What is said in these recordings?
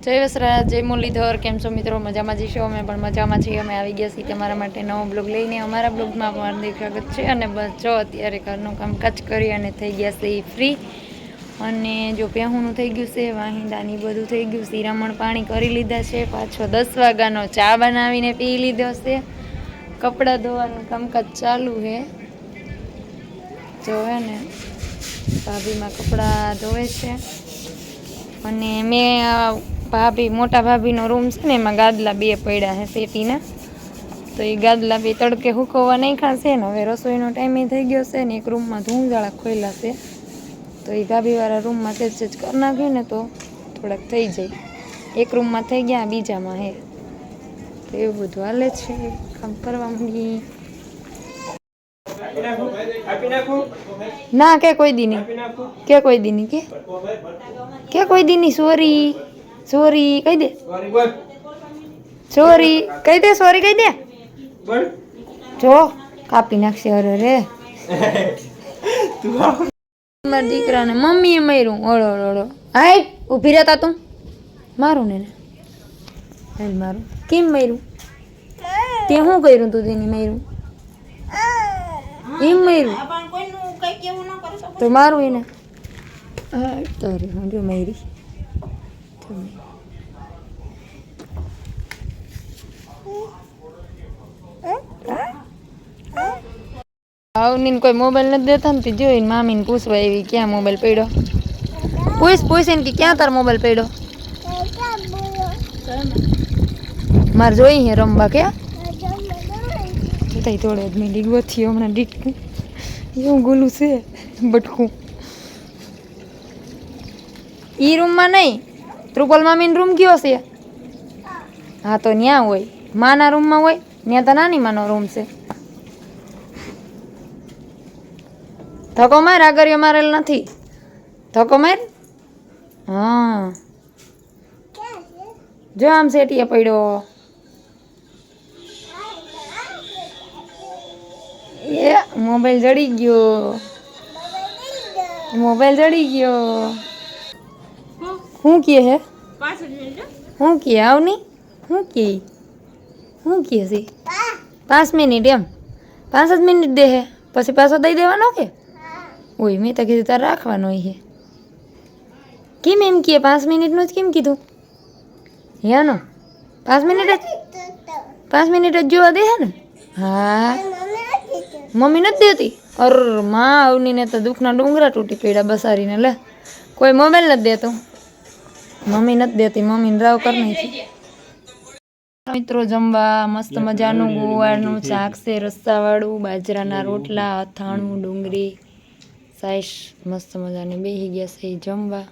જય વસરા જય મુરલીધર, કેમ છો મિત્રો? મજામાં જઈશું અમે પણ મજામાં છીએ. અમે આવી ગયા છીએ તમારા માટે નવો બ્લોગ લઈને. અમારા બ્લોગમાં અમારું સ્વાગત છે. અને બસ જો, અત્યારે ઘરનું કામકાજ કરી અને થઈ ગયા છે ફ્રી અને જો પ્યાહુનું થઈ ગયું છે, વાહિંદાની બધું થઈ ગયું શિરામણ પાણી કરી લીધા છે. પાછો દસ વાગ્યાનો ચા બનાવીને પી લીધો છે. કપડાં ધોવાનું કામકાજ ચાલુ છે. જોવે ને, ભાભીમાં કપડાં ધોવે છે. અને મેં ભાભી, મોટા ભાભીનો રૂમ છે ને, એમાં ગાદલા બે પડ્યા છે શેટીના તો એ ગાદલા બે તડકે હુકવવા નાખ્યા છે ને, હવે રસોઈનો ટાઈમ થઈ ગયો છે ને, એક રૂમમાં ધૂંજાળા ખોયલા છે. તો એ ભાભીવાળા રૂમમાં સેજ સેજ કરી નાખ્યું ને, તો થોડાક થઈ જાય. એક રૂમમાં થઈ ગયા, બીજામાં હે. તો એવું બધું હાલે છે, કામ કરવા માંગી ના, કે કોઈ દીની નહીં કે કોઈ દીની કે? કે કોઈ દીની સોરી સોરી કહી દે. સોરી કહી દે સોરી કહી દે. જો કાપી નાખશે અરે રે. મારા દીકરાને મમ્મીએ માર્યું. ઓળો ઓળો હાય ઊભી રહેતા તું. મારું ને એને. હાલ મારું. કેમ માર્યું? તે શું કર્યું તું તેની માર્યું? એમ માર્યું? તો મારું એને. હા તારે હા જો મારી જો મારી. આવની કોઈ મોબાઈલ નથી દેતા ને જોઈને મામીને પૂછવા એવી ક્યાં મોબાઈલ પડ્યો? પૂછ ને કે ક્યાં તાર મોબાઈલ પડ્યો? મારે જોઈ હે રમવા ક્યાં? તઈ થોડે જ મિલી થયો હમણાં ડીટકું. એવું ગોલું છે, બટકું. ઈ રૂમમાં નહીં? ત્રુપલ મામીનો રૂમ કયો છે? હા, તો ન્યા હોય. માના રૂમમાં હોય ત્યાં તો નાની માનો રૂમ છે. ધક્કો માર આગળ મારેલ નથી. ધક્કો માર? હા. જો આમ સેટીએ પડ્યો. એ મોબાઈલ જડી ગયો. મોબાઈલ જડી ગયો. શું કહે હે? શું કહે આવની? શું કહે? શું કહે છે? પાંચ મિનિટ એમ. પાંચ જ મિનિટ દે હે. પછી પાછો દઈ દેવાનો કે? ઓય, મેં તો કીધું તારે રાખવાનો છે કેમ એમ કહે પાંચ મિનિટનું જ કેમ કીધું? યાનો પાંચ મિનિટ જ પાંચ મિનિટ જ જોવા દે હે ને? હા. મમ્મી નથી દેતી? અર, માં અવનીને તો દુઃખના ડુંગરા તૂટી પડ્યા બસારીને, લે. કોઈ મોબાઈલ નથી દેતું. મમ્મી નથી દેતી, મમ્મીને રાવ કરી નાખી. મિત્રો જમવા મસ્ત મજાનું ગુવારનું શાક છે રસ્સાવાળું બાજરાના રોટલા અથાણું ડુંગળી સાઈશ મસ્ત મજાની. બેસી ગયા છે જમવા.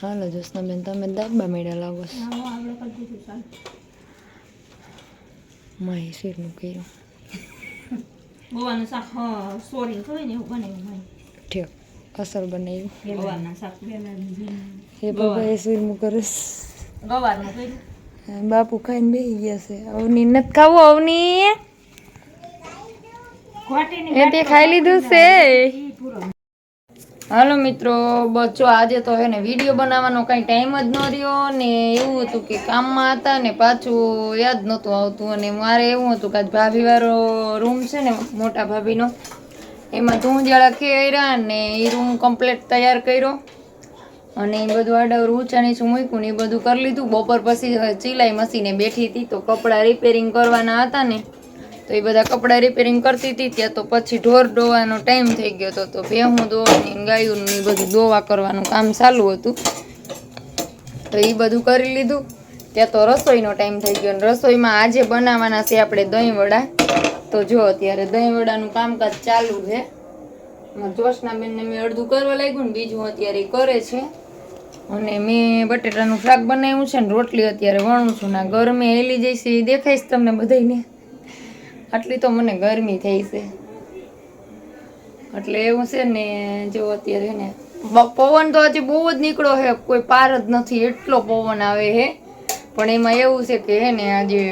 હાલો જોસ્નાબેન તમે દાબા મેળા લાગો છો. માહી શીરનું કર્યું. ગોવાનું શાક સોરી સોરીને ને એવું બનાવ્યું ઠીક અસર બનાવ્યું. ગોવાના શાક. એ પપ્પાએ શીરનું કરે છે. ગવારનું કર્યું. બાપુ ખાઈને બેસી ગયા છે. અવની નથી ખાવું અવની? એ તે ખાઈ લીધું છે. હાલો મિત્રો બચ્ચો આજે તો હે ને વીડિયો બનાવવાનો કાંઈ ટાઈમ જ ન રહ્યો ને એવું હતું કે કામમાં હતા ને પાછું યાદ નહોતું આવતું અને મારે એવું હતું કે આજ ભાભીવાળો રૂમ છે ને મોટા ભાભીનો એમાં ધૂંજાળા ખેર્યા ને એ રૂમ કમ્પ્લીટ તૈયાર કર્યો. અને એ બધું આડવર ઊંચા નીચું મૂક્યું એ બધું કરી લીધું. બપોર પછી હવે સિલાઈ મશીને બેઠી હતી તો કપડાં રિપેરિંગ કરવાના હતા ને, તો એ બધા કપડાં રિપેરિંગ કરતી હતી. ત્યાં તો પછી ઢોર ડોવાનો ટાઈમ થઈ ગયો હતો. તો ભેહું દોવાની ગાયું એ બધું દોવા કરવાનું કામ ચાલુ હતું. તો એ બધું કરી લીધું. ત્યાં તો રસોઈનો ટાઈમ થઈ ગયો અને રસોઈમાં આજે બનાવવાના છે આપણે દહીં વડા તો જો અત્યારે દહીં વડાનું કામકાજ ચાલુ છે. જોશના બેનને મેં અડધું કરવા લાગ્યું ને બીજું અત્યારે કરે છે. અને મેં બટેટાનું શાક બનાવ્યું છે ને રોટલી અત્યારે વણું છું ના ગરમી હેલી જઈશ એ દેખાઈશ તમને બધાને આટલી તો મને ગરમી થઈ છે. એટલે એવું છે ને, જો અત્યારે ને પવન તો હજી બહુ જ નીકળો છે કોઈ પાર જ નથી, એટલો પવન આવે છે પણ એમાં એવું છે કે હે ને, આજે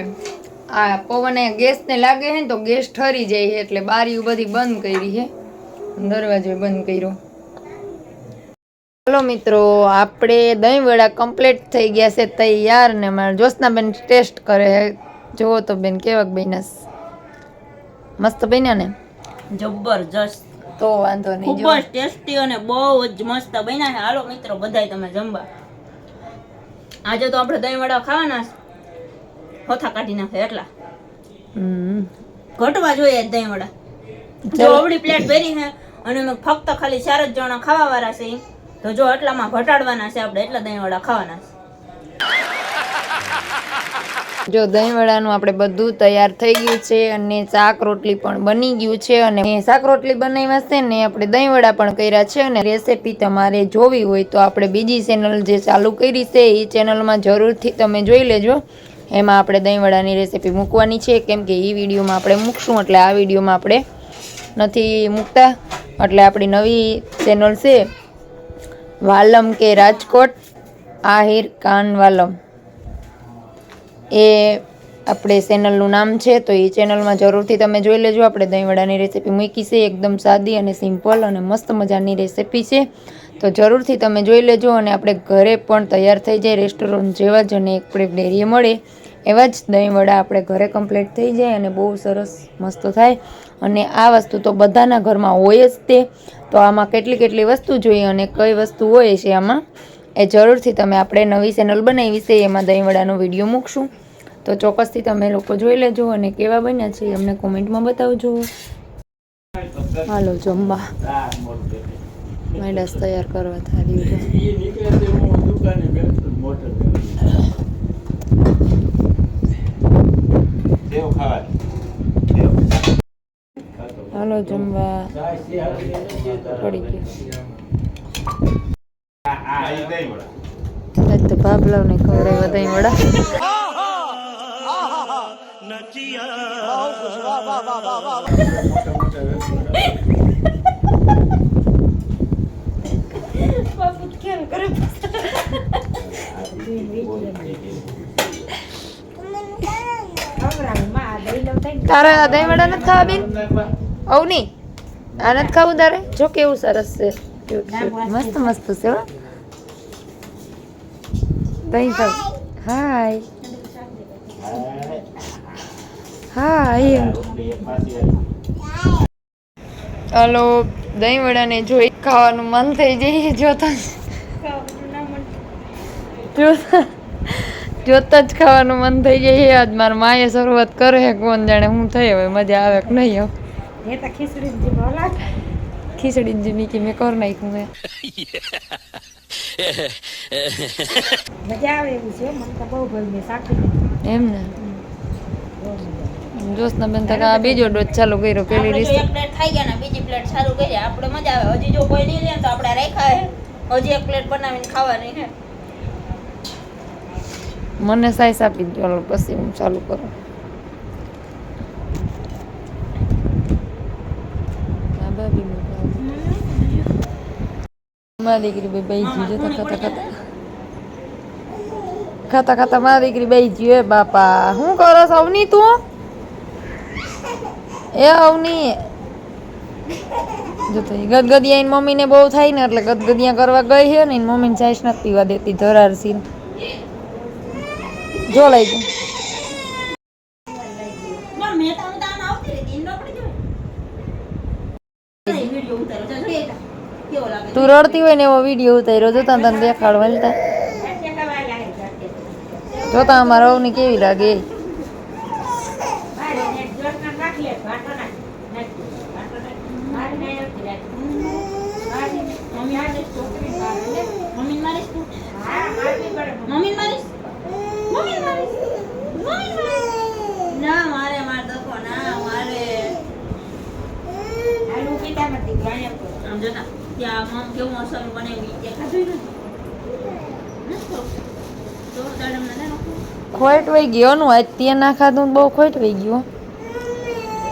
આ પવન ગેસને લાગે છે ને તો ગેસ ઠરી જાય છે એટલે બારીઓ બધી બંધ કરી છે દરવાજો બંધ કર્યો. હલો મિત્રો આપણે દહીં વડા કમ્પ્લીટ થઈ ગયા છે તૈયાર ને મારા જોશના બેન ટેસ્ટ કરે. જુઓ તો બેન કેવાક બન્યા મસ્ત બન્યા ને? જબરજસ્ત. તો વાંધો નહીં ખૂબ જ ટેસ્ટી અને બહુ જ મસ્ત બન્યા છે. હાલો મિત્રો બધાય તમે જમવા. આજે તો આપણે દહીં વડા ખાવાના. હોથા કાઢી નાખે એટલા. હમ. ઘટવા જોઈએ દહીં વડા. જો પ્લેટ ભરી છે અને ફક્ત ખાલી ચાર જ જણા ખાવા વાળા છે તો જો એટલામાં ઘટાડવાના છે, આપણે એટલા દહીં ખાવાના છે. જો દહીંવડાનું આપણે બધું તૈયાર થઈ ગયું છે અને શાક રોટલી પણ બની ગયું છે અને શાક રોટલી બનાવ્યા છે ને આપણે દહીંવડા પણ કર્યા છે અને રેસીપી તમારે જોવી હોય તો આપણે બીજી ચેનલ જે ચાલુ કરી છે, એ ચેનલમાં જરૂરથી તમે જોઈ લેજો. એમાં આપણે દહીં વડાની રેસીપી મૂકવાની છે, કેમ કે એ વિડીયોમાં આપણે મૂકશું, એટલે આ વિડીયોમાં આપણે નથી મૂકતા. એટલે આપણી નવી ચેનલ છે વાલમ કે રાજકોટ, આહિર કાન વાલમ. એ આપણે ચેનલનું નામ છે, તો એ ચેનલમાં જરૂરથી તમે જોઈ લેજો. આપણે દહીંવડાની રેસીપી મૂકી છે, એકદમ સાદી અને સિમ્પલ અને મસ્ત મજાની રેસીપી છે. તો જરૂરથી તમે જોઈ લેજો અને આપણે ઘરે પણ તૈયાર થઈ જાય રેસ્ટોરન્ટ જેવા જ અને એક પ્લેટ ડેરીએ મળે એવા જ દહીંવડા આપણે ઘરે કમ્પ્લીટ થઈ જાય અને બહુ સરસ મસ્ત થાય. અને આ વસ્તુ તો બધાના ઘરમાં હોય જ તે. તો આમાં કેટલી કેટલી વસ્તુ જોઈએ અને કઈ વસ્તુ હોય છે આમાં? એ જરૂરથી તમે આપણે નવી ચેનલ બનાવી છે, એમાં દહીંવડાનો વીડિયો મૂકશું. તો ચોક્કસથી તમે લોકો જોઈ લેજો અને કેવા બન્યા છે અમને કોમેન્ટમાં બતાવજો. હાલો, જમવા. મેડાસ તૈયાર કરવા થાળી. હાલો જમવા પડી ગયું. ભાભલાવ તો ભાભલાવને વધાય વડા. તારા દહીં વડા નથી ખાવા અવની આ નથી ખાવું તારે? જો કેવું સરસ છે. મસ્ત મસ્ત છે હો. દહીં ખાવ હાય. હાય. હલો દહીં વડાને જોઈ ખાવાનું મન થઈ જઈએ જોતા જ. જોતા જોતા જ ખાવાનું મન થઈ જાય આજ મારા માએ શરૂઆત કરે કોણ જાણે હું થઈ હવે મજા આવે કે નહીં હવે ખીચડી જે મીકી મેં કર નાખ્યું મેં મજા આવે એવું છે મને તો બહુ ગમે સાકી એમ ને? જોશના બેન તો આ બીજો ડોઝ ચાલુ કર્યો પેલી રીત એક પ્લેટ ખાઈ ગયા ને બીજી પ્લેટ ચાલુ કરી આપણે મજા આવે. હજી જો કોઈ નહીં લે તો આપણે રાખ્યા હે હજી એક પ્લેટ બનાવીને ખાવાની હે મને સાઈસ આપી દો પછી હું ચાલુ કરું આ બાબી નું ખાવું. મારી દીકરી બે બેહી ગઈ જોતા ખાતા ખાતા ખાતા. ખાતા મારી દીકરી બાપા, શું કરો અવની તું? એ અવની. જો તો ગદગદિયા એની મમ્મીને બહુ થાય ને, એટલે ગદગદિયા કરવા ગઈ છે ને, એની મમ્મીને સાઈસ નથી પીવા દેતી, ધરાર સીન જો લઈ ગઈ પણ મેં તો આમ આવતી રહી ઈનો પડી ગયો વિડિયો ઉતારો ચાલ જોઈએ તા. રડતી હોય ને એવો વીડિયો ઉતાર્યો જોતા તને દેખાડવા જોતા અમારા વહુની કેવી લાગે એ. મમ્મી મમ્મી મારીશ તું મમ્મી મારીશ મમ્મી મારીશ મમ્મી મારીશ ના મારે માર દખો ના મારે આમ જોતા ત્યાં મમ કેવું અસર બનાવી તે ખાધું નથી? ખોટ વહી ગયો નું આજ ના ખાધું બહુ ખોટ વહી ગયો.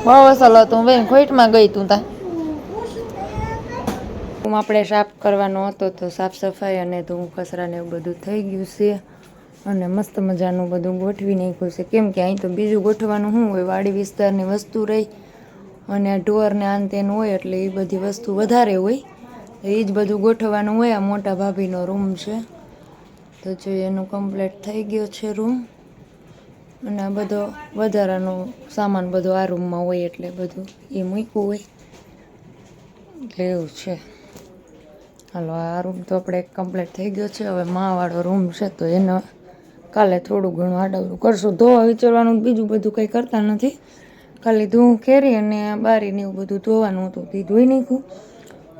બહુ અસલ હતું બેન, ખોટમાં ગઈ તું તા. આપણે સાફ કરવાનો હતો તો સાફ સફાઈ અને ધૂળ કચરાને એવું બધું થઈ ગયું છે. અને મસ્ત મજાનું બધું ગોઠવી નાખ્યું છે. કેમ કે અહીં તો બીજું ગોઠવાનું શું હોય? વાડી વિસ્તારની વસ્તુ રહી. અને ઢોર ને આન તેન હોય એટલે એ બધી વસ્તુ વધારે હોય. એ જ બધું ગોઠવવાનું હોય, આ મોટા ભાભીનો રૂમ છે. તો જો એનું કમ્પ્લીટ થઈ ગયો છે રૂમ અને આ બધો વધારાનો સામાન બધો આ રૂમમાં હોય એટલે બધું એ મૂક્યું હોય. એટલે એવું છે. હાલો, આ રૂમ તો આપણે કમ્પ્લીટ થઈ ગયો છે. હવે માવાળો રૂમ છે, તો એને કાલે થોડું ઘણું આડવરું કરશું. ધોવા વિચારવાનું બીજું બધું કંઈ કરતા નથી. ખાલી ધૂ કેરી અને બારીને એવું બધું ધોવાનું હતું, તે ધોઈ નાખ્યું.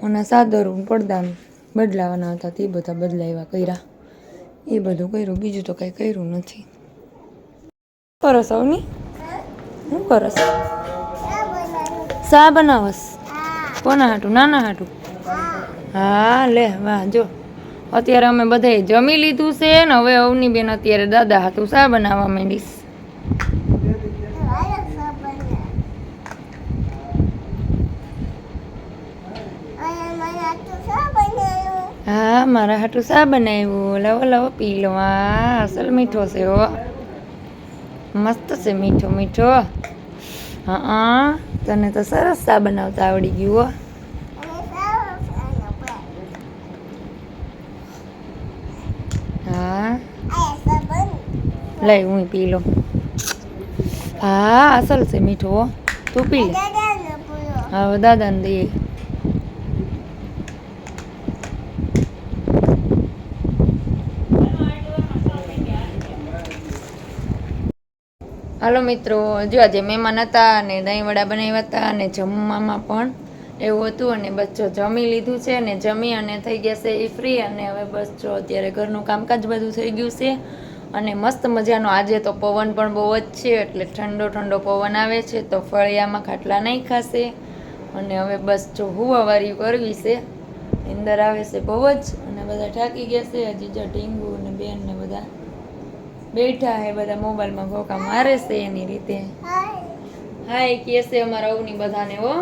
અને સાદરું પડદા બદલાવાના હતા, તે બધા બદલાવ્યા કર્યા. એ બધું કર્યું, બીજું તો કંઈ કર્યું નથી. કરસ અવની શું કરસ શા બનાવસ? કોના હાટું? નાના હાટું? હા, લે, વાહ, જો. અત્યારે અમે બધાએ જમી લીધું છે ને હવે અવની બેન અત્યારે દાદા હાથું શા બનાવવા માંડીશ. હા મારા હાટું શા બનાવ્યું? લવો લવો પી લો હા અસલ મીઠો છે હો. મસ્ત છે મીઠો મીઠો. હા તને તો સરસ શા બનાવતા આવડી ગયું હો. હા. લઈ હું પી લો હા અસલ છે મીઠો તું પી. લે હવે દાદાને દઈએ હાલો મિત્રો, જો આજે મહેમાન હતા અને દહીં વડા બનાવ્યા હતા અને જમવામાં પણ એવું હતું અને બસ જો જમી લીધું છે અને જમી અને થઈ ગયા છે એ ફ્રી અને હવે બસ જો અત્યારે ઘરનું કામકાજ બધું થઈ ગયું છે અને મસ્ત મજાનો આજે તો પવન પણ બહુ જ છે એટલે ઠંડો ઠંડો પવન આવે છે તો ફળિયામાં ખાટલા નહીં ખાશે અને હવે બસ જો હુવાવારી કરવી છે અંદર આવે છે બહુ જ અને બધા થાકી ગયા છે, હજી જો ઢીંગુ અને બેન ને બધા બેઠા હે બધા મોબાઈલમાં ભોકા મારે છે એની રીતે. હાય, કે છે અમારા અવની બધાને, હો?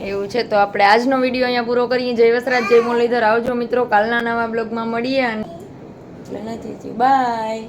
એવું છે તો આપણે આજનો વીડિયો અહીંયા પૂરો કરીએ. જય વસરાજ, જય મુરલીધર. આવજો મિત્રો, કાલના નવા બ્લોગમાં મળીએ એટલે નથી બાય.